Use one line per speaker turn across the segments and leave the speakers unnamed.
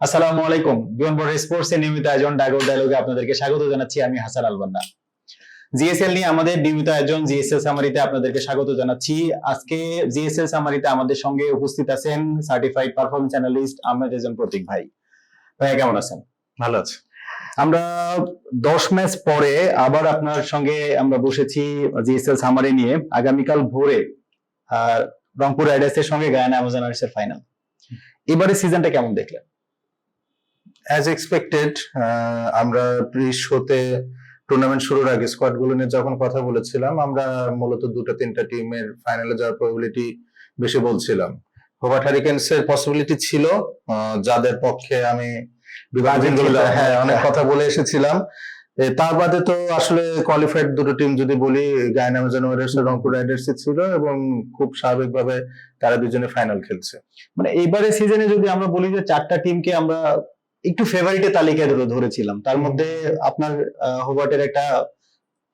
আসসালামু আলাইকুম। বড় স্পোর্টস এর নিয়মিত আয়োজন ডাগর ডায়লগে আপনাদেরকে স্বাগত জানাচ্ছি। আমি হাসান আলবান্না জিএসএল নিয়ে আমাদের নিয়মিত আয়োজন জিএসএল সামারিতে আপনাদেরকে স্বাগত জানাচ্ছি। আজকে জিএসএল সামারিতে আমাদের সঙ্গে উপস্থিত আছেন সার্টিফাইড পারফরমেন্স অ্যানালিস্ট আহমেদ এজন প্রতীক ভাই। ভাইয়া কেমন আছেন?
ভালো আছে।
আমরা দশ ম্যাচ পরে আবার আপনার সঙ্গে আমরা বসেছি জিএসএল সামারি নিয়ে। আগামীকাল ভোরে রংপুর রাইডার্স এর সঙ্গে গায়ানা আমাজনার্স এর ফাইনাল এবারে সিজনটা কেমন দেখলেন?
অ্যাজ এক্সপেক্টেড আমরা প্রি শোতে টুর্নামেন্ট শুরুর আগে স্কোয়াডগুলো নিয়ে যখন কথা বলেছিলাম আমরা মূলত দুটো তিনটা টিমের ফাইনালে যাওয়ার প্রবাবিলিটি বেশি বলছিলাম। হোবার্ট হারিকেন্স এর পসিবিলিটি ছিল যাদের পক্ষে আমি হ্যাঁ অনেক কথা বলে এসেছিলাম। তার বাদে তো আসলে কোয়ালিফাইড দুটো টিম যদি বলি গায়না আমাজন ওয়ারিয়ার্স আর রংপুর রাইডার্স ছিল এবং খুব স্বাভাবিকভাবে তারা দুজনে ফাইনাল খেলছে।
মানে এইবারে সিজনে যদি আমরা বলি যে চারটা টিমকে আমরা একটু ফেভারিটের তালিকায় ধরে- ধরেছিলাম। তার মধ্যে আপনার হোবার্টের একটা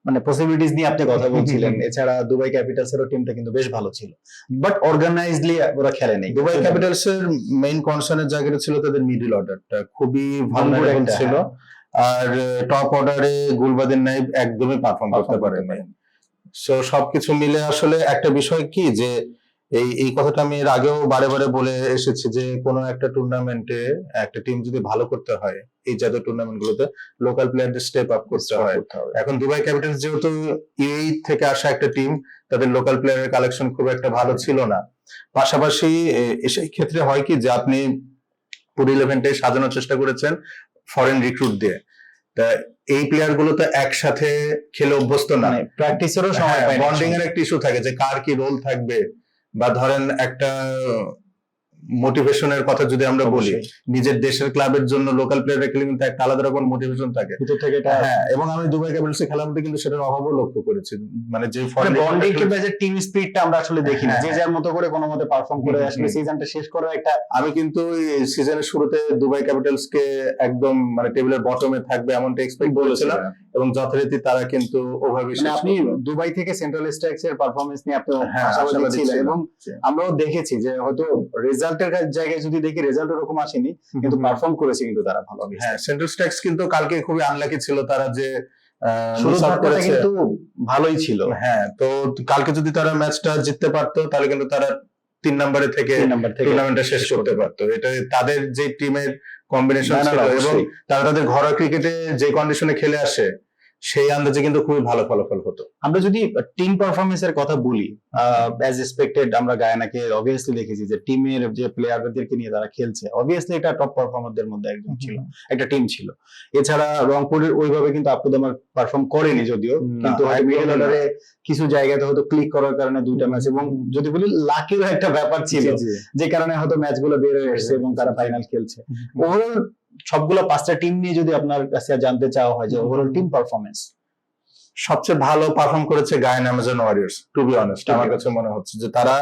মানে পসিবিলিটিস নিয়ে আপনি কথা বলছিলেন। এছাড়া দুবাই ক্যাপিটালস এরও টিমটা কিন্তু বেশ ভালো ছিল। বাট অর্গানাইজলি ওরা খেলে নেই।
দুবাই ক্যাপিটালস এর মেইন কনসার্নের জায়গাটা ছিল তাদের মিডল অর্ডারটা খুবই ভালনারেবল ছিল।
হ্যাঁ।
আর টপ অর্ডারে গুলবাদিন নাইব একদমই পারফর্ম করতে
করতে
পারেনি সো সবকিছু মিলে আসলে একটা বিষয় কি যে এই এই কথাটা আমি এর আগেও বারে বারে বলে এসেছি যে কোনো একটা টুর্নামেন্টে একটা টিম যদি ভালো করতে হয় এই জাতীয় টুর্নামেন্ট গুলোতে লোকাল প্লেয়ারদের স্টেপ আপ করতে হয়। এখন দুবাই ক্যাপিটালস যেহেতু এই থেকে আসা একটা টিম তাদের লোকাল প্লেয়ারের কালেকশন খুব একটা ভালো ছিল না। পাশাপাশি সেই ক্ষেত্রে হয় কি যে আপনি পুরো ইলেভেনটাই সাজানোর চেষ্টা করেছেন ফরেন রিক্রুট দিয়ে। তা এই প্লেয়ারগুলো তো একসাথে খেলে অভ্যস্ত না।
মানে প্র্যাকটিসেরও সময় পায়
বন্ডিং এর একটা ইস্যু থাকে যে কার কি রোল থাকবে। বা ধরেন একটা মোটিভেশনের কথা যদি আমরা বলি নিজের দেশের ক্লাবের জন্য লোকাল প্লেয়ার খেলে কিন্তু একটা আলাদা রকম মোটিভেশন থাকে।
ভিতর থেকে এটা
হ্যাঁ এবং আমি দুবাই ক্যাপিটালস খেলার মধ্যে কিন্তু সেটার অভাবও লক্ষ্য করেছি। মানে যে
বন্ডিং কিংবা যে টিম স্পিরিটটা আমরা আসলে দেখি না
হ্যাঁ,
যে
হ্যাঁ।
যার মতো করে কোনো মতে পারফর্ম করে আসলে সিজনটা শেষ করার একটা
আমি কিন্তু সিজনের শুরুতে দুবাই ক্যাপিটালস কে একদম মানে টেবিলের বটমে থাকবে এমনটা এক্সপেক্ট করেছিলাম। এবং যথারীতি তারা কিন্তু ওভাবে
মানে আপনি দুবাই থেকে সেন্ট্রাল স্ট্রাইকস এর পারফরমেন্স নিয়ে আপনি
হ্যাঁ,
আশাবাদী ছিলেন এবং আমরাও দেখেছি যে হয়তো রেজাল্টের জায়গায় যদি দেখি রেজাল্ট ওরকম আসেনি কিন্তু পারফর্ম করেছে কিন্তু তারা ভালো
হ্যাঁ সেন্ট্রাল স্ট্রাইকস কিন্তু কালকে খুবই আনলাকি ছিল তারা যে।
কিন্তু ভালোই ছিল।
হ্যাঁ তো কালকে যদি তারা ম্যাচটা জিততে পারতো তাহলে কিন্তু তারা তিন নম্বরে থেকে টুর্নামেন্টটা শেষ করতে পারতো। এটা তাদের যে টিমের কম্বিনেশন ছিল এবং তারা তাদের ঘরোয়া ক্রিকেটে যে কন্ডিশনে খেলে আসে সেই আন্দাজে কিন্তু খুবই ভালো ফলাফল হতো।
আমরা যদি টিম পারফরমেন্স এর কথা বলি অ্যাজ এক্সপেক্টেড আমরা গায়নাকে অবভিয়াসলি দেখেছি যে টিমের যে প্লেয়ারদেরকে নিয়ে তারা খেলছে অবভিয়াসলি এটা টপ পারফর্মারদের মধ্যে একজন ছিল একটা টিম ছিল। এছাড়া রংপুরের ওইভাবে কিন্তু আপুদামার পারফর্ম করেনি যদিও কিন্তু মিডল অর্ডারে কিছু জায়গাতে হয়তো ক্লিক করার কারণে দুইটা ম্যাচ এবং যদি বলি লাকিরও একটা ব্যাপার ছিল যে কারণে হয়তো ম্যাচগুলো বের হয়ে এসেছে এবং তারা ফাইনাল খেলছে। ওভারঅল সবগুলো পাঁচটা টিম নিয়ে যদি আপনার কাছে জানতে চাওয়া হয় যে ওভারঅল টিম পারফরমেন্স
সবচেয়ে ভালো পারফর্ম করেছে Guyana Amazon Warriors to be honest আমার কাছে মনে হচ্ছে যে তারা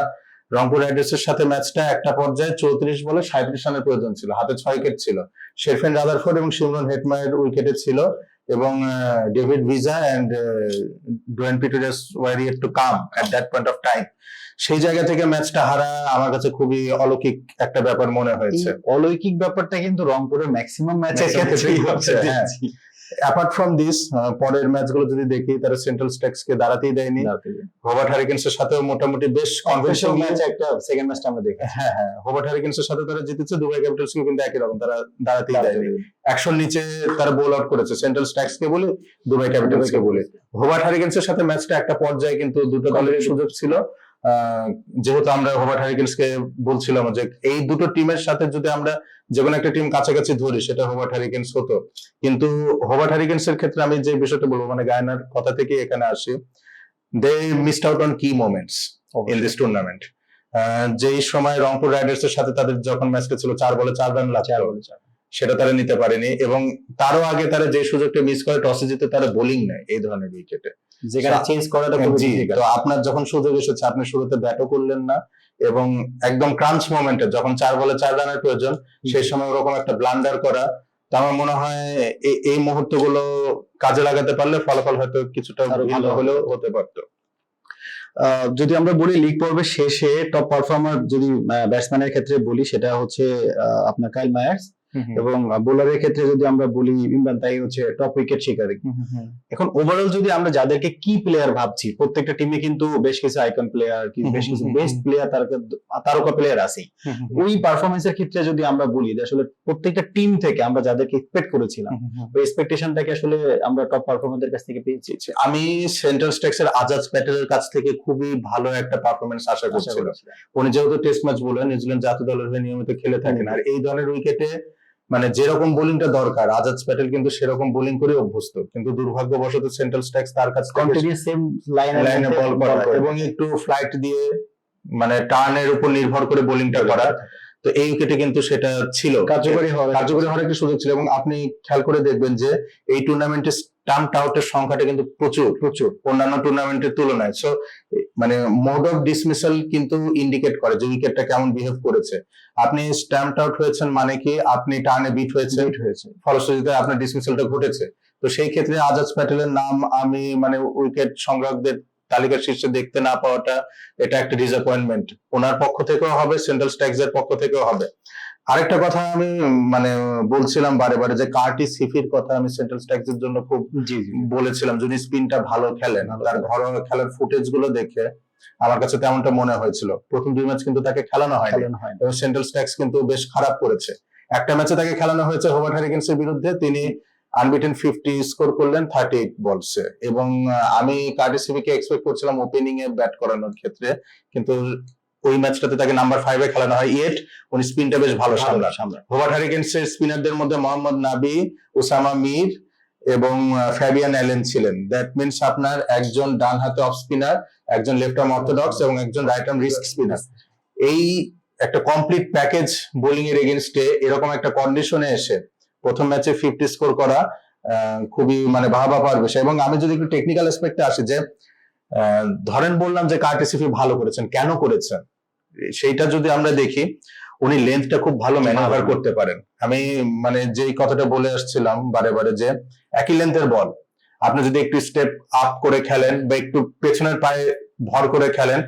রংপুর রাইডার্স এর সাথে ম্যাচটা একটা পর্যায়ে চৌত্রিশ বলে সাঁত্রিশ রানের প্রয়োজন ছিল। হাতে ছয় উইকেট ছিল। শেরফেন রাদারফোর্ড এবং শিমরন হেটমায়ের উইকেটে ছিল। এবং David Wiese and Dwayne Peters were yet to come at that point of time সেই জায়গা থেকে ম্যাচটা হারা আমার কাছে খুবই অলৌকিক একটা ব্যাপার মনে হয়েছে।
অলৌকিক ব্যাপারটা কিন্তু রংপুরের ম্যাক্সিমাম ম্যাচে
ম্যাচের
ক্ষেত্রেই হচ্ছে
হ্যাঁ। অ্যাপার্ট ফ্রম দিস পরের ম্যাচগুলো যদি দেখি তারা সেন্ট্রাল স্ট্যাক্স কে দাঁড়াতেই দেয়নি। হোবার্ট হারিকেন্স এর সাথেও মোটামুটি বেশ
কনভেনশন ম্যাচ একটা সেকেন্ড ম্যাচটা আমরা দেখি
হ্যাঁ হ্যাঁ হোবার্ট হারিকেন্স এর সাথে তারা জিতেছে দুবাই ক্যাপিটালস কে কিন্তু একই রকম তারা দাঁড়াতেই দেয়নি। একশোর নিচে তারা বোল আউট করেছে সেন্ট্রাল স্ট্যাক্স কে বলে দুবাই ক্যাপিটালস কে বলে। হোবার্ট হারিকেন্স এর সাথে ম্যাচটা একটা পর্যায়ে কিন্তু দুটো দলের সুযোগ ছিল। যেহেতু আমরা হোবার্ট হারিকেন্স কে বলছিলাম যে এই দুটো টিমের সাথে যদি আমরা যে কোনো একটা টিম কাছাকাছি ধরি সেটা হোবার্ট হারিকেন্স হতো। কিন্তু হোবার্ট হারিকেন্স এর ক্ষেত্রে আমি যে বিষয়টা বলব মানে গায়নার কথা থেকে এখানে আসি they missed out on key moments in this tournament যেই সময় রংপুর রাইডার্স এর সাথে তাদের যখন ম্যাচটা ছিল চার বলে চার রান লাগছে সেটা তারা নিতে পারেনি এবং তারও আগে তারা যে সুযোগটা মিস করে টসে জিতে তারা বোলিং নেয় এই ধরনের উইকেটে
যেখানে চেঞ্জ করাটা খুবই
জি তো আপনার যখন সুযোগ এসেছে আপনি শুরুতে ব্যাটও করলেন না এবং একদম ক্রাঞ্চ মোমেন্টে যখন চার বলে চার রানের প্রয়োজন সেই সময় ওরকম একটা ব্লান্ডার করা। তো আমার মনে হয় এই- মুহূর্তগুলো কাজে লাগাতে পারলে ফলাফল হয়তো কিছুটা
ভালো
হলেও হতে পারতো।
যদি আমরা বলি লিগ পর্বের শেষে টপ পারফর্মার যদি ব্যাটসম্যানের ক্ষেত্রে বলি সেটা হচ্ছে আপনার কাইল মায়ার্স এবং বোলারের ক্ষেত্রে যদি আমরা বলি ইমরান তাই হচ্ছে টপ উইকেট শিকারী। এখন ওভারঅল যদি আমরা যাদেরকে কি প্লেয়ার ভাবছি প্রত্যেকটা টিমে কিন্তু বেশ কিছু আইকন প্লেয়ার বেশ কিছু বেস্ট প্লেয়ার তারকা প্লেয়ার আছেই। ওই পারফরমেন্সের ক্ষেত্রে যদি আমরা বলি যে আসলে প্রত্যেকটা টিম থেকে আমরা যাদেরকে এক্সপেক্ট করেছিলাম ওই এক্সপেকটেশনটাকে আসলে আমরা টপ পারফরমারদের কাছ থেকে পেয়েছি।
আমি সেন্ট্রাল স্ট্যাক্স এর আজাদ প্যাটেলের কাছ থেকে খুবই ভালো একটা পারফরমেন্স আশা
আশা
করছিলাম। উনি যেহেতু টেস্ট ম্যাচ বলেন নিউজিল্যান্ড জাতীয় দলের হয়ে নিয়মিত খেলে থাকেন আর এই দলের উইকেটে মানে যেরকম বোলিংটা দরকার আজাদ প্যাটেল কিন্তু সেরকম বোলিং করে অভ্যস্ত। কিন্তু দুর্ভাগ্যবশত সেন্ট্রাল স্ট্যাক্স তার কাছে
কন্টিনিউ সেম লাইনে
লাইনে বল করা এবং একটু ফ্লাইট দিয়ে মানে টার্নের উপর নির্ভর করে বোলিংটা করা। তো এই উইকেটে কিন্তু সেটা ছিল।
কার্যকরী হবে
কার্যকরী হওয়ার একটা সুযোগ ছিল এবং আপনি খেয়াল করে দেখবেন যে এই টুর্নামেন্টে স্টাম্প আউটের সংখ্যাটা কিন্তু প্রচুর। প্রচুর। অন্যান্য টুর্নামেন্টের তুলনায়। সো মানে মোড অফ ডিসমিসাল কিন্তু ইন্ডিকেট করে যে উইকেটটা কেমন বিহেভ করেছে। আপনি স্ট্যাম্প আউট হয়েছেন মানে কি? আপনি টার্নে বিট হয়েছে বিট
হয়েছে।
ফলশ্রুতিতে আপনার ডিসমিসালটা ঘটেছে। তো সেই ক্ষেত্রে আজাদ প্যাটেলের নাম আমি মানে উইকেট সংগ্রাহকদের তালিকার শীর্ষে দেখতে না পাওয়াটা এটা একটা ডিসঅ্যাপয়েন্টমেন্ট ওনার পক্ষ থেকেও হবে সেন্ট্রাল স্ট্যাক্স এর পক্ষ থেকেও হবে। আরেকটা কথা আমি মানে বলছিলাম বারে বারে যে কার্টি সিফির কথা আমি সেন্ট্রাল স্ট্যাক্স এর জন্য খুব বলেছিলাম যদি স্পিনটা ভালো খেলেন। তার ঘরোয়া খেলার ফুটেজগুলো দেখে আমার কাছে তেমনটা মনে হয়েছিল। প্রথম দুই ম্যাচ কিন্তু তাকে খেলানো হয়নি।
হয়।
এবং সেন্ট্রাল স্ট্যাক্স কিন্তু বেশ খারাপ করেছে। একটা ম্যাচে তাকে খেলানো হয়েছে হোভার হ্যারিকেন্স এর বিরুদ্ধে। তিনি আনবিটেন ফিফটি স্কোর করলেন থার্টি এইট বলসে এবং আমি কার্ডিসিবিকে এক্সপেক্ট করছিলাম ওপেনিং এ ব্যাট করানোর ক্ষেত্রে কিন্তু ওই ম্যাচটাতে তাকে নাম্বার ফাইভে খেলানো হয়। ইয়েট উনি স্পিনটা বেশ ভালো
সামলা
হোভার হ্যারিকেন্স এর স্পিনারদের মধ্যে মোহাম্মদ নাবি ওসামা মির এবং ফ্যাবিয়ান অ্যালেন ছিলেন। দ্যাট মিনস আপনার একজন ডান হাতে অফ স্পিনার একজন লেফট আর্ম অর্থোডক্স এবং একজন রাইট আর্ম রিস্ক স্পিনার এই একটা কমপ্লিট প্যাকেজ বোলিং এর এগেনস্টে এরকম একটা কন্ডিশনে এসে প্রথম ম্যাচে ফিফটি স্কোর করা খুবই মানে ভাবা পাওয়ার বিষয়। এবং আমি যদি একটু টেকনিক্যাল অ্যাসপেক্টে আসি যে ধরেন বললাম যে কার্টিসিফি ভালো করেছেন কেন করেছেন? সেইটা যদি আমরা দেখি উনি লেন্থটা খুব ভালো ম্যানেভার করতে পারেন। আমি মানে যেই কথাটা বলে আসছিলাম বারে বারে যে একই লেন্থের বল আপনি যদি একটু স্টেপ আপ করে খেলেন বা একটু পেছনের পায়ে ভর করে খেলেন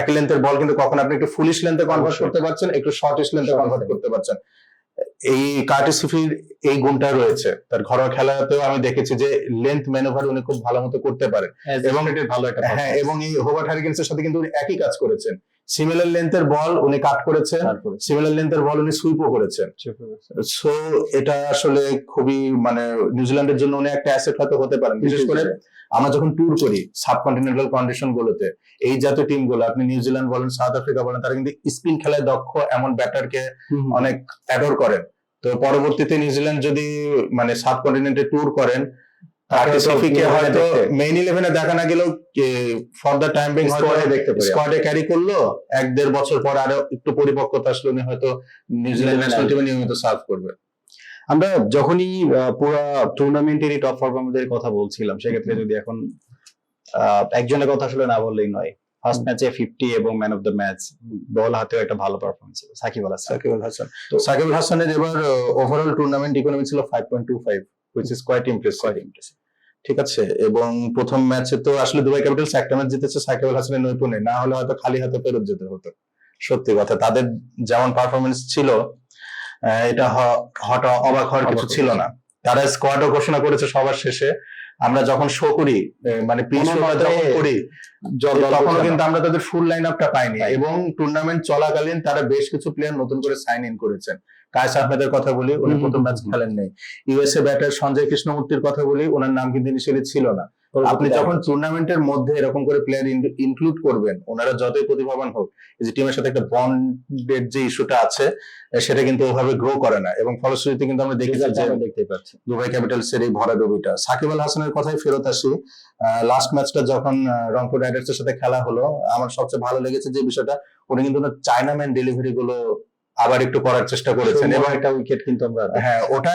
একই লেন্থের বল কিন্তু কখন আপনি একটু ফুলিশ লেন্থে কনভার্ট করতে পারছেন একটু শর্টিশ লেন্থে কনভার্ট করতে পারছেন। এই কার্টিসিফির এই গুণটা রয়েছে। তার ঘরোয়া খেলাতেও আমি দেখেছি যে লেন্থ ম্যানুভার উনি খুব ভালো মতো করতে পারেন এবং
এটা ভালো একটা
হ্যাঁ এবং এই হোবার্ট হ্যারিকেন্স এর সাথে কিন্তু উনি একই কাজ করেছেন। সিমিলার লেন্থের বল উনি কাট করেছেন। সিমিলার লেন্থের বল উনি সুইপও করেছেন। সো এটা আসলে খুবই মানে নিউজিল্যান্ডের জন্য উনি একটা অ্যাসেট হয়তো হতে পারেন। বিশেষ করে আমরা যখন ট্যুর করি সাবকন্টিনেন্টাল কন্ডিশন গুলোতে এই জাতীয় টিমগুলো আপনি নিউজিল্যান্ড বলেন সাউথ আফ্রিকা বলেন তারা কিন্তু স্পিন খেলায় দক্ষ এমন ব্যাটারকে অনেক অ্যাডোর করেন। তো পরবর্তীতে নিউজিল্যান্ড যদি মানে সাবকন্টিনেন্টে ট্যুর করেন
তাকে তো
হয়তো মেইন ইলেভেনে দেখা না গেলেও for the time being
Squad দেখতে পারি।
স্কোয়াডে ক্যারি করল এক দেড় বছর পর আরও একটু পরিপক্কতা আসলে উনি হয়তো নিউজিল্যান্ড ন্যাশনাল টিমে নিয়মিত সার্ভ করবে।
আমরা যখনই আহ, পুরো টুর্নামেন্টেরই টপ পারফরমারদের কথা বলছিলাম সেক্ষেত্রে যদি এখন একজনের কথা আসলে না বললেই নয়। ফার্স্ট ম্যাচে ফিফটি এবং man of the match ball হাতেও একটা ভালো পারফরমেন্স ছিল সাকিব আল হাসান।
সাকিব আল হাসান। তো সাকিব আল হাসানের এবার ওভারঅল টুর্নামেন্ট ইকোনমি ছিল five point two five which is quite impressive ঠিক আছে এবং প্রথম ম্যাচে তো আসলে দুবাই ক্যাপিটালস একটা ম্যাচ জিতেছে সাকিব আল হাসানের নৈপুণ্যে না হলে হয়তো খালি হাতে ফেরত যেতে হতো। সত্যি কথা তাদের যেমন পারফরমেন্স ছিল এটা হঠাৎ অবাক হওয়ার কিছু ছিল না। তারা স্কোয়াডও ঘোষণা করেছে সবার শেষে আমরা যখন শো করি মানে পিচ যখন করি
বলছে
কিন্তু আমরা তাদের ফুল লাইন আপটা পাইনি। এবং টুর্নামেন্ট চলাকালীন তারা বেশ কিছু প্লেয়ার নতুন করে সাইন ইন করেছেন। কায়েস আহমেদের কথা বলি উনি প্রথম ম্যাচ খেলেন নেই। ইউএসএ ব্যাটার সঞ্জয় কৃষ্ণমূর্তির কথা বলি ওনার নাম কিন্তু ইনিশিয়ালি ছিল না। আপনি যখন টুর্নামেন্টের মধ্যে এরকম করে প্লেয়ার ইনক্লুড করবেন ওনারা যতই প্রতিভাবান হোক যে টিমের সাথে একটা বন্ডের যে ইস্যুটা আছে সেটা কিন্তু ওভাবে গ্রো করে না। এবং ফলশ্রুতিতে কিন্তু আমরা দেখেছি যে
দেখতে পাচ্ছি।
দুবাই ক্যাপিটালস এর এই ভরাডুবিটা সাকিব আল হাসানের কথাই ফেরত আসি। লাস্ট ম্যাচটা যখন রংপুর রাইডার্স এর সাথে খেলা হলো আমার সবচেয়ে ভালো লেগেছে যে বিষয়টা উনি কিন্তু চায়নাম্যান ডেলিভারি গুলো আবার একটু করার চেষ্টা করেছেন।
এবং একটা উইকেট কিন্তু আমরা
হ্যাঁ ওটা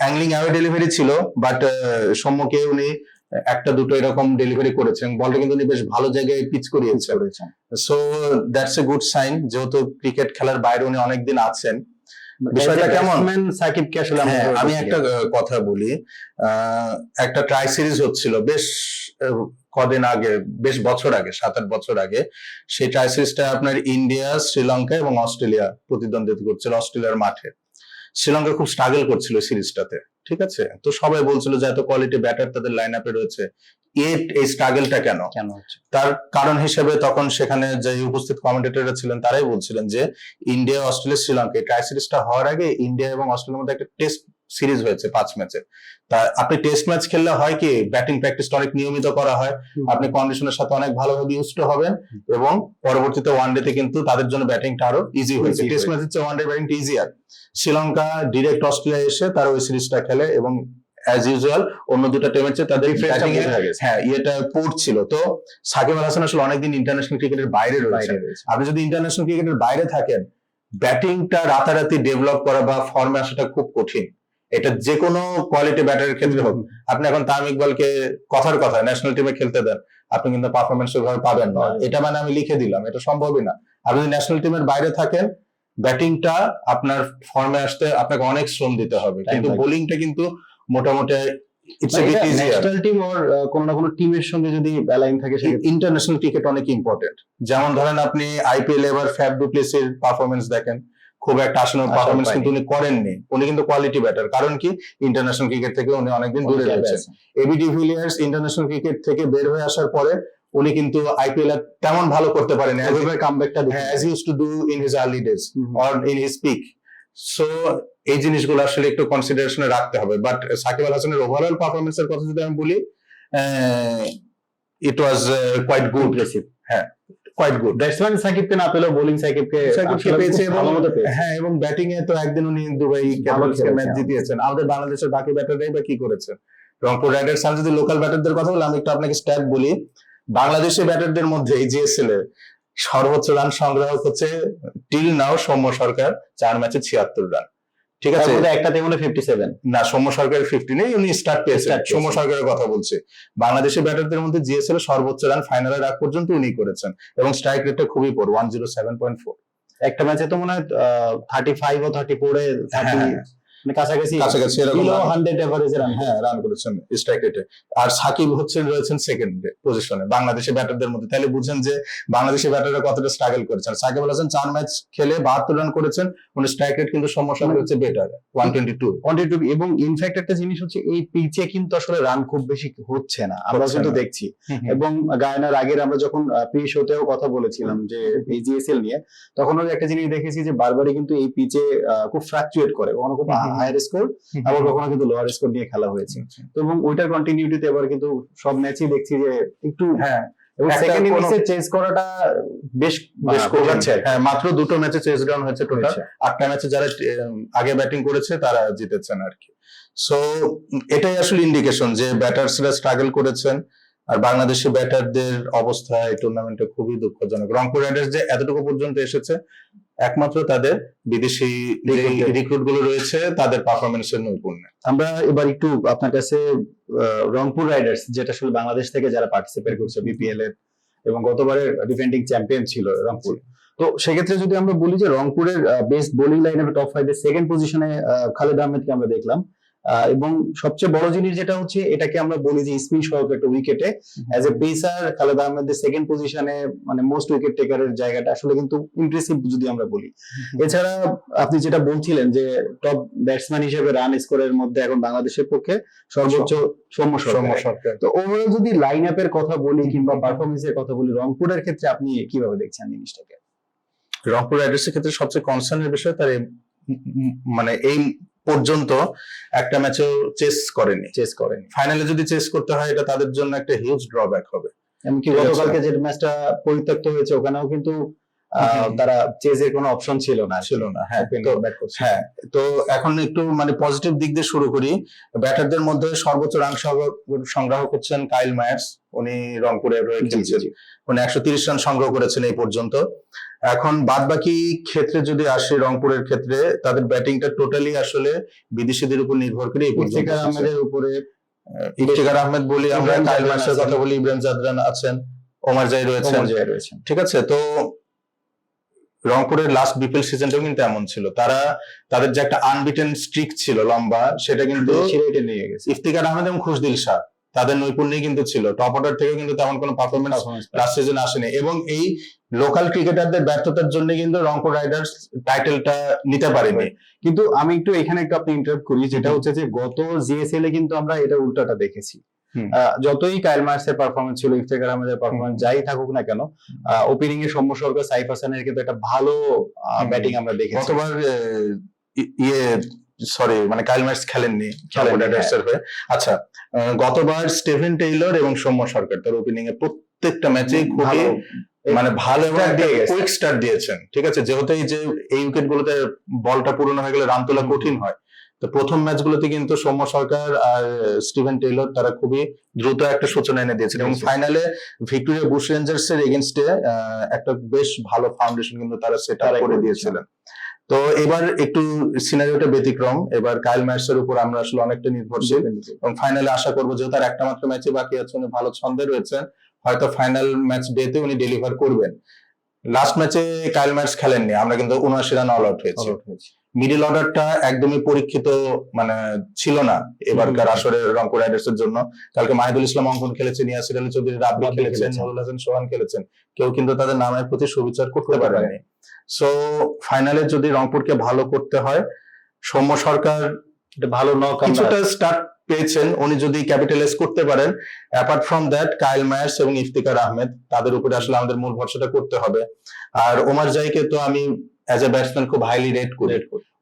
অ্যাংলিং অ্যাওয়ে ডেলিভারি ছিল বাট সম্মুখে উনি একটা দুটো এরকম ডেলিভারি করেছেন। বলটা কিন্তু উনি বেশ ভালো জায়গায় পিচ
করিয়েছেন।
So that's a good sign যেহেতু ক্রিকেট খেলার বাইরে উনি অনেকদিন আছেন। বিষয়টা কেমন?
সাকিবকে আসলে
হ্যাঁ, আমি একটা কথা বলি। একটা ট্রাই সিরিজ হচ্ছিল বেশ কদিন আগে বেশ বছর আগে সাত আট বছর আগে। সেই ট্রাই সিরিজটা আপনার ইন্ডিয়া শ্রীলঙ্কা এবং অস্ট্রেলিয়া প্রতিদ্বন্দ্বিতা করছিল অস্ট্রেলিয়ার মাঠে। শ্রীলঙ্কা খুব স্ট্রাগল করছিল সিরিজটাতে ঠিক আছে? তো সবাই বলছিল যে এত কোয়ালিটি ব্যাটার তাদের লাইন আপে রয়েছে। এর এই স্ট্রাগলটা কেন?
কেন
তার কারণ হিসেবে তখন সেখানে যে উপস্থিত কমেন্টেটররা ছিলেন তারাই বলছিলেন যে ইন্ডিয়া অস্ট্রেলিয়া শ্রীলঙ্কা এই ট্রাই সিরিজটা হওয়ার আগে ইন্ডিয়া এবং অস্ট্রেলিয়ার মধ্যে একটা টেস্ট সিরিজ হয়েছে পাঁচ ম্যাচে তা আপনি টেস্ট ম্যাচ খেললে হয় কি ব্যাটিং প্র্যাকটিসটা অনেক নিয়মিত করা হয় আপনি কন্ডিশনের সাথে অনেক ভালোভাবে ইউজ হবেন এবং পরবর্তীতে ওয়ান ওয়ানডেতে কিন্তু তাদের জন্য ব্যাটিংটা আরও ইজি হয়েছে। টেস্ট
হয়েছে।
ম্যাচের চেয়ে ওয়ানডে ব্যাটিংটা ইজিয়ার শ্রীলঙ্কা ডিরেক্ট অস্ট্রেলিয়া এসে তারা ওই সিরিজটা খেলে এবং অ্যাজ ইউজুয়াল অন্য দুটো টিমের চেয়ে তাদের
গেছে।
হ্যাঁ ইয়েটা পড়ছিল তো সাকিব আল হাসান আসলে অনেকদিন ইন্টারন্যাশনাল ক্রিকেটের বাইরে রয়েছে। আপনি যদি ইন্টারন্যাশনাল ক্রিকেটের বাইরে থাকেন ব্যাটিংটা রাতারাতি ডেভেলপ করা বা ফর্মে আসাটা খুব কঠিন। এটা যে কোনো কোয়ালিটি ব্যাটারের ক্ষেত্রে হোক। আপনি এখন তামিম ইকবালকে কথার কথা ন্যাশনাল টিমে খেলতে দেন আপনি কিন্তু পারফরমেন্স ওইভাবে পাবেন না। এটা মানে আমি লিখে দিলাম এটা সম্ভবই না। আপনি যদি ন্যাশনাল টিমের বাইরে থাকেন ব্যাটিংটা আপনার ফর্মে আসতে আপনাকে অনেক শ্রম দিতে হবে। কিন্তু বোলিংটা কিন্তু মোটামুটি it's a bit easier
national team ah, কোনো না কোনো টিমের সঙ্গে যদি অ্যালাইন থাকে সেক্ষেত্রে
ইন্টারন্যাশনাল ক্রিকেট অনেক ইম্পর্টেন্ট যেমন ধরেন আপনি আইপিএল এবার ফ্যাব ডুপ্লেসির পারফরমেন্স দেখেন খুব একটা আসানোর
আশা
পারফরমেন্স কিন্তু উনি করেননি। উনি কিন্তু কোয়ালিটি ব্যাটার কারণ কি? ইন্টারন্যাশনাল ক্রিকেট থেকে উনি অনেকদিন দূরে রয়েছেন। এবি ডিভিলিয়ার্স ইন্টারন্যাশনাল ক্রিকেট থেকে বের হয়ে আসার পরে উনি কিন্তু আইপিএল তেমন ভালো করতে পারেন।
এভাবে কামব্যাকটা
as use to do in his early days. Or in his peak so এই জিনিসগুলো আসলে একটু কনসিডারেশনে রাখতে হবে। বাট সাকিব আল হাসানের ওভারঅল পারফরমেন্সের কথা যদি আমি বলি it was quite good
impressive
quite good
batsman সাকিবকে না পেলেও বোলিং সাকিবকে
সাকিবকে পেয়েছে এবং হ্যাঁ এবং ব্যাটিং এ তো একদিন উনি দুবাই ক্যাপিটালসকে ম্যাচ
হ্যাঁ।
জিতিয়েছেন। আমাদের বাংলাদেশের বাকি ব্যাটাররাই বা কি করেছে? রংপুর রাইডার্স আমি যদি লোকাল ব্যাটারদের কথা বলি আমি একটু আপনাকে স্ট্যাট বলি। বাংলাদেশি ব্যাটারদের মধ্যে এই জিএসএল এর সর্বোচ্চ রান সংগ্রহ হচ্ছে টিল নাও সৌম্য সরকার চার ম্যাচে ছিয়াত্তর রান ঠিক আছে?
তার মধ্যে একটাতে মনে ফিফটি সেভেন
না সৌম্য সরকারের ফিফটি নেই উনি স্টার্ট পেয়েছেন। সৌম্য সরকারের কথা বলছে। বাংলাদেশি ব্যাটারদের মধ্যে জিএসএল এর সর্বোচ্চ রান ফাইনালের আগ পর্যন্ত উনি করেছেন। এবং স্ট্রাইক রেটটা খুবই পর one zero seven point four
একটা ম্যাচে তো মনে হয় থার্টি ফাইভ ও থার্টি ফোর এ 30
হ্যাঁ।
মানে কাছাকাছি
কাছাকাছি এরকম
হান্ড্রেড এভারেজে রান
হ্যাঁ রান করেছেন স্ট্রাইক রেটে আর সাকিব হচ্ছেন রয়েছেন সেকেন্ড পজিশনে বাংলাদেশি ব্যাটারদের মধ্যে। তাহলে বুঝেন যে বাংলাদেশি ব্যাটাররা কতটা স্ট্রাগল করেছেন সাকিব আল হাসান চার ম্যাচ খেলে বাহাত্তর রান করেছেন স্ট্রাইক রেট কিন্তু সমস্যা হচ্ছে better one twenty two
quantity এবং ইনফ্যাক্ট একটা জিনিস হচ্ছে এই পিচে কিন্তু আসলে রান খুব বেশি হচ্ছে না আমরা কিন্তু দেখছি। এবং গায়নার আগের আমরা যখন প্রি শোতেও কথা বলেছিলাম যে এই জিএসএল নিয়ে তখন একটা জিনিস দেখেছি যে বারবারই কিন্তু এই পিচে খুব ফ্রাকচুয়েট করে কখনো খুব। হায়ার স্কোর আবার কখনো কিন্তু লোয়ার স্কোর নিয়ে খেলা হয়েছে। তো এবং ওইটার কন্টিনিউটিতে এবার কিন্তু সব ম্যাচই দেখছি যে একটু
হ্যাঁ।
এবং সেকেন্ড ইনিংসে চেঞ্জ করাটা বেশ
বেশ
আহ,
হ্যাঁ মাত্র দুটো ম্যাচে চেস ডাউন হয়েছে টোটাল আটটা ম্যাচে যারা আগে ব্যাটিং করেছে তারা জিতেছেন আর কি। সো এটাই আসলে ইন্ডিকেশন যে ব্যাটার্সরা স্ট্রাগল করেছেন। আর বাংলাদেশি ব্যাটারদের অবস্থা এই টুর্নামেন্টে খুবই দুঃখজনক। রংপুর রাইডার্স যে এতটুকু পর্যন্ত এসেছে একমাত্র তাদের বিদেশি রিক্রুটগুলো রয়েছে তাদের পারফরমেন্সের নৈপুণ্যে
আমরা এবার একটু আপনার কাছে রংপুর রাইডার্স যেটা আসলে বাংলাদেশ থেকে যারা পার্টিসিপেট করছে বিপিএল এর এবং গতবারের ডিফেন্ডিং চ্যাম্পিয়ন ছিল রংপুর। তো সেক্ষেত্রে যদি আমরা বলি যে রংপুরের বেস্ট বোলিং লাইন টপ ফাইভের সেকেন্ড পজিশনে খালেদ আহমেদকে আমরা দেখলাম। এবং সবচেয়ে বড় জিনিস যেটা হচ্ছে এটাকে আমরা বলি যে স্পিন সহক একটা উইকেটে অ্যাজ এ পেসার খালেদ আহমেদের সেকেন্ড পজিশনে মানে মোস্ট উইকেট টেকারের জায়গাটা আসলে কিন্তু ইমপ্রেসিভ যদি আমরা বলি। এছাড়া আপনি যেটা বলছিলেন যে টপ ব্যাটসম্যান হিসেবে রান স্কোরের মধ্যে এখন বাংলাদেশের পক্ষে সর্বোচ্চ সৌম্য সরকার। তো ওভারঅল যদি লাইন আপের কথা বলি কিংবা পারফরমেন্সের কথা বলি রংপুরের ক্ষেত্রে আপনি কীভাবে দেখছেন জিনিসটাকে?
রংপুর রাইডার্স এর ক্ষেত্রে সবচেয়ে কনসার্নের বিষয় তার মানে এই পর্যন্ত একটা ম্যাচও চেস করেনি।
চেস করেনি।
ফাইনালে যদি চেস করতে হয় এটা তাদের জন্য একটা হিউজ ড্রব্যাক হবে।
এমনকি গতকালকে যে ম্যাচটা পরিত্যক্ত হয়েছে ওখানেও কিন্তু। তারা চেজের কোনো অপশন ছিল না
ছিল না হ্যাঁ। তো হ্যাঁ তো এখন একটু মানে পজিটিভ দিক দিয়ে শুরু করি। ব্যাটারদের মধ্যে সর্বোচ্চ রান সংগ্রহ করছেন কাইল মায়ার্স। উনি খেলছেন উনি একশো তিরিশ রান সংগ্রহ করেছেন এই পর্যন্ত। এখন বাদ বাকি ক্ষেত্রে যদি আসে রংপুরের ক্ষেত্রে তাদের ব্যাটিংটা টোটালি আসলে বিদেশিদের উপর নির্ভর করে এই পর্যন্ত
আহমেদের উপরে
ইফতিকার আহমেদ বলি আমরা কাইল মায়ার্সের কথা বলি ইব্রাহিম জাদরান আছেন ওমার জাই রয়েছেন। ঠিক আছে তো রংপুরের লাস্ট বিপিএল সিজনটাও কিন্তু এমন ছিল। তারা তাদের যে একটা আনবিটেন স্ট্রিক ছিল লম্বা সেটা কিন্তু
নিয়ে গেছে।
ইফতিকার আহমেদ এবং খুশদিল শাহ তাদের নৈপুণ্যই কিন্তু ছিল। টপ অর্ডার থেকে কিন্তু তেমন কোনো পারফরমেন্স লাস্ট সিজন আসেনি। এবং এই লোকাল ক্রিকেটারদের ব্যর্থতার জন্য কিন্তু রংপুর রাইডার্স টাইটেলটা নিতে পারেনি।
কিন্তু আমি একটু এখানে একটু আপনি ইন্টারাপ্ট করি যেটা হচ্ছে যে গত জিএসএল এ কিন্তু আমরা এটা উল্টাটা দেখেছি। যতই কাইল মার্সের পারফরমেন্স ছিল ইফতেখার আহমেদের পারফরমেন্স যাই থাকুক না কেন ওপেনিং এ সৌম্য সরকার সাইফ হাসানের কিন্তু একটা ভালো। ব্যাটিং আমরা দেখেছি।
গতবার ইয়ে সরি মানে কাইল ম্যাচ খেলেননি
খেলেননি,
হয়ে। আচ্ছা গতবার স্টিভেন টেইলর এবং সৌম্য সরকার তার ওপেনিং এ প্রত্যেকটা ম্যাচে খুবই মানে ভালো এবং কুইক স্টার্ট দিয়েছেন ঠিক আছে? যেহেতু এই যে এই উইকেট গুলোতে বলটা পুরনো হয়ে গেলে রান তোলা কঠিন হয় তো প্রথম ম্যাচগুলোতে কিন্তু সৌম্য সরকার আর স্টিভেন টেইলর তারা খুবই দ্রুত একটা সূচনা এনে দিয়েছেন এবং ফাইনালে ভিক্টোরিয়া বুশ রেঞ্জার্স এর এগেনস্টে একটা বেশ ভালো ফাউন্ডেশন কিন্তু তারা সেট আপ করে দিয়েছিলেন। তো এবার একটু সিনারিওটা ব্যতিক্রম। এবার কাইল ম্যাচের উপর আমরা আসলে অনেকটা নির্ভরশীল। এবং ফাইনালে আশা করব যেহেতু তার একটা মাত্র ম্যাচে বাকি আছে উনি ভালো ছন্দে রয়েছেন। হয়তো ফাইনাল ম্যাচ ডেতে উনি ডেলিভার করবেন। লাস্ট ম্যাচে কাইল ম্যাচ খেলেননি। আমরা কিন্তু উনআশি রান অল আউট হয়েছি। মিডিল অর্ডারটা একদমই পরীক্ষিত মানে ছিল না। এবারকার আসরে রংপুর রাইডার্স এর জন্য। কালকে মাহিদুল ইসলাম অঙ্কন খেলেছেন ইয়াসির আলী চৌধুরী রাব্বি খেলেছেন। নুরুল হাসান সোহান খেলেছেন। কেউ কিন্তু তাদের নামের প্রতি সুবিচার করতে
করতে
পারেনি। সো ফাইনালে যদি রংপুরকে ভালো করতে হয় সৌম্য সরকার
ভালো নক
কিছুটা স্টার্ট পেয়েছেন। উনি যদি ক্যাপিটালাইজ করতে পারেন apart from that Kyle Myers এবং ইফতিকার আহমেদ তাদের উপরে আসলে আমাদের মূল ভরসাটা করতে হবে। আর ওমার জাইকে তো আমি অ্যাজ এ ব্যাটসম্যান খুব হাইলি রেট করি।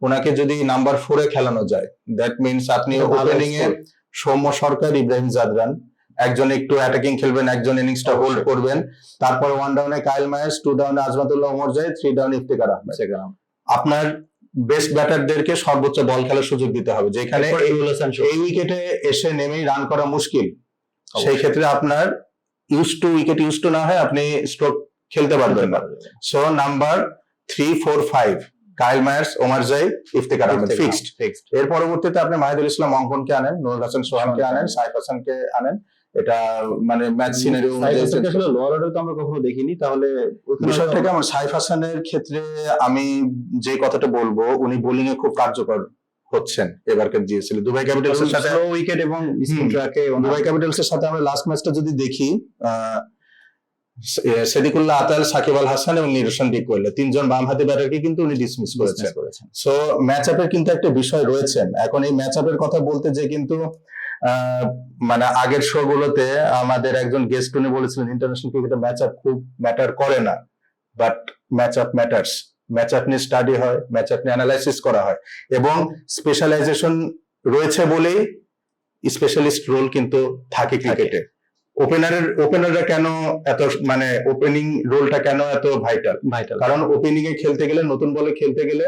ওনাকে যদি নাম্বার ফোরে খেলানো যায় দ্যাট মিনস আপনি ওপেনিং এ সৌম্য সরকার ইব্রাহিম জাদরান একজন একটু অ্যাটাকিং খেলবেন একজন ইনিংসটা হোল্ড করবেন। তারপর ওয়ান ডাউনে কাইল মায়াস টু ডাউনে আজমাতুল্লাহ ওমর জাই থ্রি ডাউনে ইফতিকার আহমেদ। আপনার বেস্ট ব্যাটারদেরকে সর্বোচ্চ বল খেলার সুযোগ দিতে হবে। যেখানে এই এই উইকেটে এসে নেমেই রান করা মুশকিল। সেই ক্ষেত্রে আপনার use to wicket use to না হয় আপনি স্ট্রোক খেলতে পারবেন না। So number three four five Kyle Myers Omarzai Iftikhar Ahmed fixed এর পরবর্তীতে আপনি মাহিদুল ইসলাম অঙ্কনকে আনেন নুরুল হাসান সোহানকে আনেন সাইফ হাসানকে আনেন এটা মানে ম্যাচ সিনারিও
আসলে লোয়ার অর্ডার তো আমরা কখনো দেখিনি তাহলে
বিষয়টা কেমন সাইফ হাসানের ক্ষেত্রে আমি যে কথাটা বলব উনি বোলিং এ খুব কার্যকর হচ্ছেন এবারকার জিএসএল দুবাই ক্যাপিটালস এর সাথে
উইকেট এবং স্পিন ট্র্যাকে
দুবাই ক্যাপিটালস এর সাথে আমরা লাস্ট ম্যাচটা যদি দেখি আহ, সেদিকুল্লাহ আতাল সাকিব আল হাসান এবং নিরসন ডিকোয়েল্লা তিনজন বামহাতি ব্যাটারকে কিন্তু উনি ডিসমিস করেছেন। সো ম্যাচ আপের কিন্তু একটা বিষয় রয়েছেন এখন এই ম্যাচ আপের কথা বলতে যে কিন্তু মানে আগের শো গুলোতে আমাদের একজন গেস্ট উনি বলেছিলেন ইন্টারন্যাশনাল ক্রিকেটে ম্যাচ আপ খুব ম্যাটার করে না but match up matters match up নিয়ে স্টাডি হয় ম্যাচ আপ নিয়ে অ্যানালাইসিস করা হয়। এবং স্পেশালাইজেশন রয়েছে বলেই স্পেশালিস্ট রোল কিন্তু থাকে ক্রিকেটে ওপেনারের ওপেনাররা কেন এত মানে ওপেনিং রোলটা কেন এত ভাইটাল
ভাইটাল
কারণ ওপেনিং এ খেলতে গেলে নতুন বলে খেলতে গেলে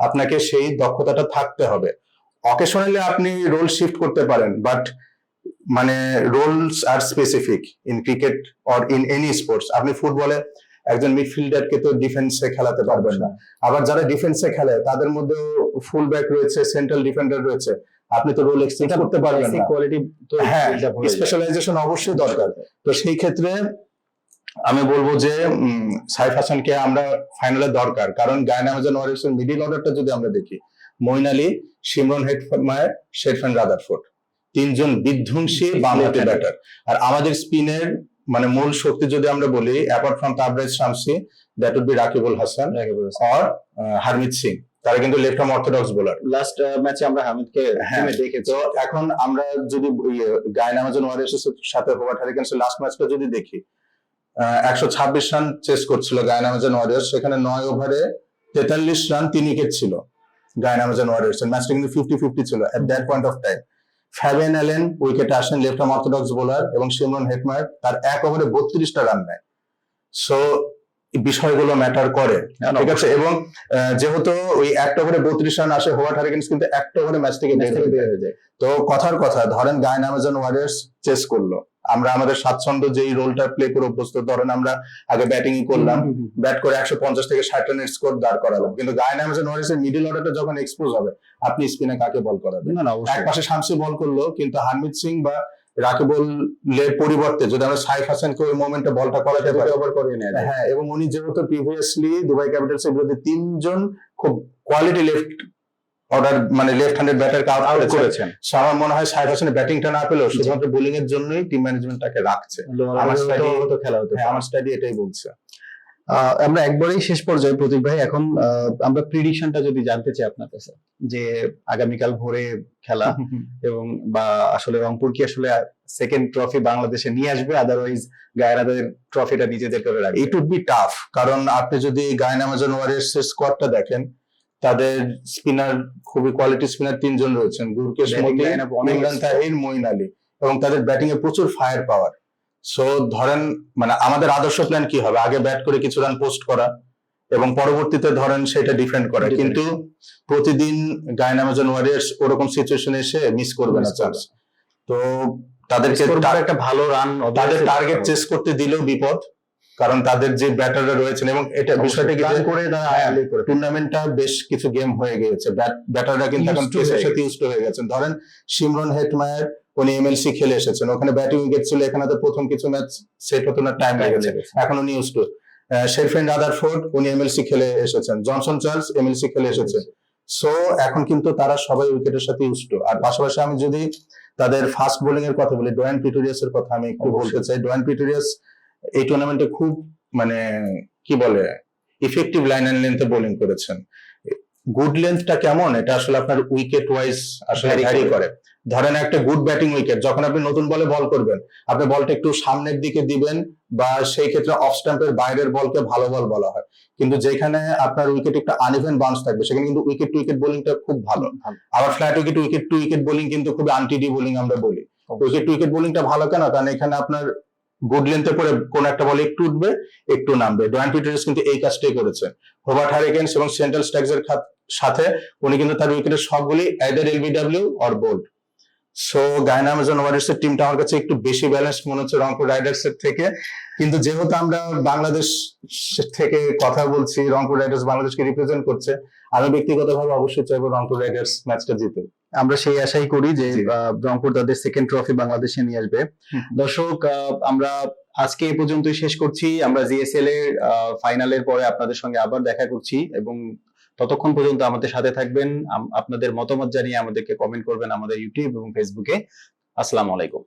আপনাকে সেই দক্ষতাটা থাকতে হবে। অকেশনালি আপনি রোল শিফট করতে পারেন বাট মানে roles are specific in cricket or in any sports আপনি ফুটবলে একজন মিডফিল্ডারকে তো ডিফেন্সে খেলাতে পারবেন না। আবার যারা ডিফেন্সে খেলে তাদের মধ্যে ফুল ব্যাক রয়েছে সেন্ট্রাল ডিফেন্ডার রয়েছে। আপনি তো রোল এক্সচেঞ্জ করতে পারবেন না।
কোয়ালিটি তো
হ্যাঁ। স্পেশালাইজেশন অবশ্যই দরকার। তো সেই ক্ষেত্রে আমি বলব যে সাইফ হাসানকে আমরা ফাইনালে দরকার। কারণ গায়ন আমাজন ওয়ারিসের মিডিল অর্ডারটা যদি আমরা দেখি Moeen Ali Shimron Hetmyer Sherfane Rutherford. তিনজন বিধ্বংসী বামহাতি। ব্যাটার আর আমাদের স্পিনের মানে মূল শক্তি যদি আমরা বলি apart from Tabraiz Shamsi that would be Rakibul Hasan or Harmeet Singh তারা কিন্তু left arm orthodox bowler
last ম্যাচে আমরা হামিদকে
হ্যাঁ।
দেখেছি।
তো এখন আমরা যদি গায়ন আমাজন ওয়ারিয়ার্স সাথে হোয়াট হারিকেন্স লাস্ট ম্যাচটা যদি দেখি একশো ছাব্বিশ রান চেস করছিল গায়ন আমাজন ওয়ারিয়ার্স। সেখানে নয় ওভারে তেতাল্লিশ রান তিন উইকেট ছিল গায়ন আমাজন ওয়ারিয়ার্স ম্যাচটা কিন্তু ফিফটি ফিফটি ছিল at that point of time Fabian Allen উইকেটে আসেন লেফট আর্ম অর্থোডক্স বোলার এবং সিমরন হেটমায়ার তার এক ওভারে বত্রিশটা রান নেয়। সো বিষয়গুলো ম্যাটার করে। ঠিক আছে? এবং যেহেতু ওই একটা ওভারে বত্রিশ রান আসে হোয়াট হারিকেন্স কিন্তু একটা ওভারে ম্যাচ থেকে বের হয়ে যায়। তো কথার কথা ধরেন গায়ন অ্যামাজন ওয়ারিয়ার্স চেস করল। আমরা আমাদের স্বাচ্ছন্দ্য যেই রোলটা প্লে করে অভ্যস্ত ধরেন আমরা আগে ব্যাটিং করলাম ব্যাট করে একশো পঞ্চাশ থেকে ষাট রানের স্কোর দাঁড় করালাম কিন্তু গায়ন অ্যামাজন ওয়ারিয়ার্স এর মিডিল অর্ডারটা যখন এক্সপোজ হবে আপনি স্পিনে কাকে বল করাবেন?
না না
এক পাশে শামসি বল করল কিন্তু হারমিত সিং বা রাকিবুলের পরিবর্তে যদি আমরা সাইফ হাসানকে ওই মোমেন্টে বলটা করাতে পারি।
ওভার করে নেয়
হ্যাঁ এবং উনি যেহেতু প্রিভিয়াসলি দুবাই ক্যাপিটালস এর বিরুদ্ধে তিনজন খুব কোয়ালিটি লেফট অর্ডার মানে left handed batter caught
out করেছেন।
আমার মনে হয় সাহেব হাসানের ব্যাটিংটা না পেলেও শুধুমাত্র বোলিং এর জন্যই টিম ম্যানেজমেন্ট তাকে রাখছে আমার
স্টাডি খেলা হতো
হ্যাঁ, আমার স্টাডি এটাই বলছে।
আমরা একবারেই শেষ পর্যায়ে প্রতীক ভাই এখন আমরা প্রিডিকশনটা যদি জানতে চাই আপনার কাছে যে আগামীকাল ভোরে খেলা এবং বা আসলে রংপুর কি আসলে সেকেন্ড ট্রফি বাংলাদেশে নিয়ে আসবে? আদারওয়াইজ গায়নাদের ট্রফিটা নিজেদের করে রাখবে।
ইট উড বি টাফ কারণ আপনি যদি গায়ন অ্যামাজন ওয়ারিয়ার্স এর স্কোয়াডটা দেখেন তাদের স্পিনার খুবই কোয়ালিটি স্পিনার তিনজন রয়েছেন। গুরকেশ
lineup
ইমরান তাহির মঈন আলী। এবং তাদের ব্যাটিং এ প্রচুর ফায়ার পাওয়ার সো ধরেন মানে আমাদের আদর্শ প্ল্যান কি হবে? আগে ব্যাট করে কিছু রান পোস্ট করা এবং পরবর্তীতে ধরেন সেটা ডিফেন্ড করা। কিন্তু প্রতিদিন গায়ন অ্যামাজন ওয়ারিয়ার্স ওরকম সিচুয়েশনে এসে মিস করবে না চান্স তো তাদেরকে টা-
একটা ভালো রান
তাদের টার্গেট চেস করতে দিলেও বিপদ কারণ তাদের যে ব্যাটাররা রয়েছেন এবং এটা বিষয়টা কি
করে তারা
হ্যাঁ, টুর্নামেন্টটা বেশ কিছু গেম হয়ে গিয়েছে। ব্যাটাররা কিন্তু এখন
হয়ে
সাথে ইউজ হয়ে গেছেন। ধরেন সিমরন হেটমায়ার উনি এমএলসি খেলে এসেছেন। ওখানে ব্যাটিং উইকেট ছিল এখানে তো প্রথম কিছু ম্যাচ সেট হতে না টাইম লেগেছে এখন উনি ইউজ টু শেরফেন রাদারফোর্ড উনি এমএলসি খেলে এসেছেন। জনসন চার্লস এমএলসি খেলে এসেছেন সো এখন কিন্তু তারা সবাই উইকেটের সাথে ইউজ টু আর পাশাপাশি আমি যদি তাদের ফাস্ট বোলিং এর কথা বলি ডোয়ান পিটোরিয়াস এর কথা আমি একটু। বলতে চাই। ডোয়ান পিটোরিয়াস এই টুর্নামেন্টে খুব মানে কি বলে ইফেক্টিভ লাইন অ্যান্ড লেন্থে বোলিং করেছেন। গুড লেন্থটা কেমন? এটা আসলে আপনার উইকেট ওয়াইজ আসলে ভ্যারি
করে।
ধরেন একটা গুড ব্যাটিং উইকেট যখন আপনি নতুন বলে বল করবেন আপনি বলটা একটু সামনের দিকে দিবেন বা সেই ক্ষেত্রে অফ স্ট্যাম্পের বাইরের বলকে ভালো বল বলা হয়। কিন্তু যেখানে আপনার উইকেট একটু আনইভেন বাউন্স থাকবে সেখানে কিন্তু উইকেট টু উইকেট বোলিংটা খুব ভালো। আবার flat wicket wicket to wicket bowling কিন্তু খুবই আনটিডি বোলিং আমরা বলি। উইকেট টু উইকেট বোলিংটা ভালো কেন? কারণ এখানে আপনার গুড লেন্থে পরে কোন একটা বল একটু উঠবে একটু নামবে। ডোয়ান পিটার্স কিন্তু এই কাজটাই করেছেন হোবার্ট হারিকেন্স এবং সেন্ট্রাল স্ট্যাক্স এর খাত- সাথে উনি কিন্তু তার উইকেটের সবগুলি এদের LBW or bowled so Guyana Amazon Warriors এর টিমটা আমার কাছে একটু বেশি ব্যালেন্স মনে হচ্ছে রংপুর রাইডার্স এর থেকে। কিন্তু যেহেতু আমরা বাংলাদেশ থেকে কথা বলছি রংপুর রাইডার্স বাংলাদেশকে রিপ্রেজেন্ট করছে আমি ব্যক্তিগতভাবে অবশ্যই চাইব রংপুর রাইডার্স ম্যাচটা জিতে।
আমরা সেই আশাই করি যে রংপুর তাদের সেকেন্ড ট্রফি বাংলাদেশে নিয়ে আসবে। দর্শক আমরা আজকে এই পর্যন্তই শেষ করছি। আমরা জিএসএল এর ফাইনালের পরে আপনাদের সঙ্গে আবার দেখা করছি এবং ততক্ষণ পর্যন্ত আমাদের সাথে থাকবেন আপনাদের মতামত জানিয়ে আমাদেরকে কমেন্ট করবেন আমাদের ইউটিউব এবং ফেসবুকে আসসালামু আলাইকুম।